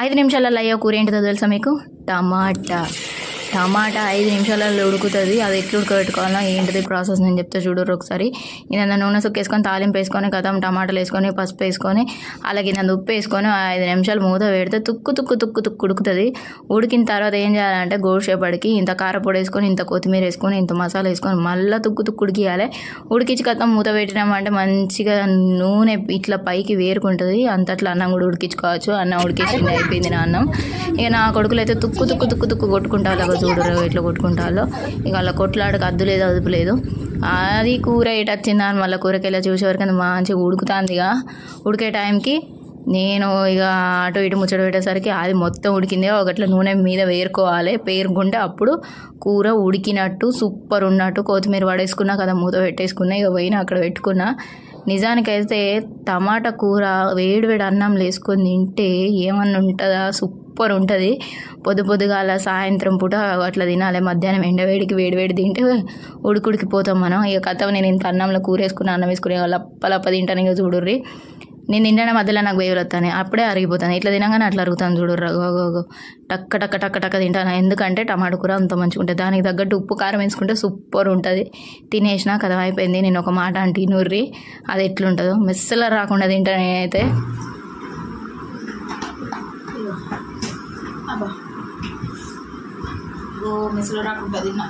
ఐదు నిమిషాలలో అయ్యే కూర ఏంటిదో తెలుసా మీకు? టమాటా. టమాటా ఐదు నిమిషాలలో ఉడుకుతుంది. అది ఎట్లా ఉడకబెట్టుకోవాలో ఏంటిది ప్రాసెస్ నేను చెప్తే చూడరు ఒకసారి. ఇంత నూనె సుక్కేసుకొని తాలింపు వేసుకొని కథం టమాటాలు వేసుకొని పసుపు వేసుకొని అలాగే ఇంత ఉప్పు వేసుకొని ఐదు నిమిషాలు మూత పెడితే తుక్కు తుక్కు తుక్కు తుక్కు ఉడుకుతుంది. ఉడికిన తర్వాత ఏం చేయాలంటే గోడుసేపడికి ఇంత కారపొడి వేసుకొని ఇంత కొత్తిమీర వేసుకొని ఇంత మసాలా వేసుకొని మళ్ళీ తుక్కు తుక్కు ఉడికియాలి. ఉడికించి కథం మూత పెట్టినామంటే మంచిగా నూనె ఇట్లా పైకి వేరుకుంటుంది. అంతట్లా అన్నం కూడా ఉడికించుకోవచ్చు. అన్నం ఉడికించింది అయిపోయింది నా అన్నం. ఇక నా కొడుకులు అయితే తుక్కు తుక్కు తుక్కు తుక్కు కొట్టుకుంటారు అలా చూడరు ఎట్లా కొట్టుకుంటారో ఇక అలా కొట్లాడక అద్దు లేదు అదుపు లేదు. అది కూర ఎటు వచ్చిందా అని మళ్ళీ కూరకెళ్ళి చూసేవరకు అది మంచిగా ఉడుకుతుందిగా ఉడికే టైంకి నేను ఇక అటు ఇటు ముచ్చట పెట్టేసరికి అది మొత్తం ఉడికింది. ఒకట్లా నూనె మీద వేరుకోవాలి. పేరుకుంటే అప్పుడు కూర ఉడికినట్టు సూపర్ ఉన్నట్టు కొత్తిమీర పడేసుకున్నా కదా మూత పెట్టేసుకున్నా ఇక పోయినా అక్కడ పెట్టుకున్నా. నిజానికైతే టమాటా కూర వేడివేడి అన్నం అన్నంలో వేసుకొని తింటే ఏమన్నా ఉంటుందా? సూపర్ ఉంటుంది. పొద్దు పొద్దుగాల సాయంత్రం పూట అట్లా తినాలి. మధ్యాహ్నం ఎండవేడికి వేడివేడి తింటే ఉడుకుడికి ఉడికిపోతాం మనం. ఇక కథ నేను ఇంత అన్నంలో కూర వేసుకుని అన్నం వేసుకుని లప్ప లప్ప తింటాను. ఇక చూడుర్రి. నేను తినడం మధ్యలో నాకు వేవులు వస్తాను అప్పుడే అరిగిపోతాను. ఇట్లా తినగానే అట్లా అరుగుతాను చూడు. అగో టక్క టక్క టక్క టక్క తింటాను. ఎందుకంటే టమాటా కూర అంత మంచిగా ఉంటుంది. దానికి తగ్గట్టు ఉప్పు కారం వేసుకుంటే సూపర్ ఉంటుంది. తినేసిన కథ అయిపోయింది నేను ఒక మాట అంటే నూర్రి అది ఎట్లుంటుందో. మెస్సలో రాకుండా తింటాను నేనైతే. మిస్లో రాకుండా తిన్నా.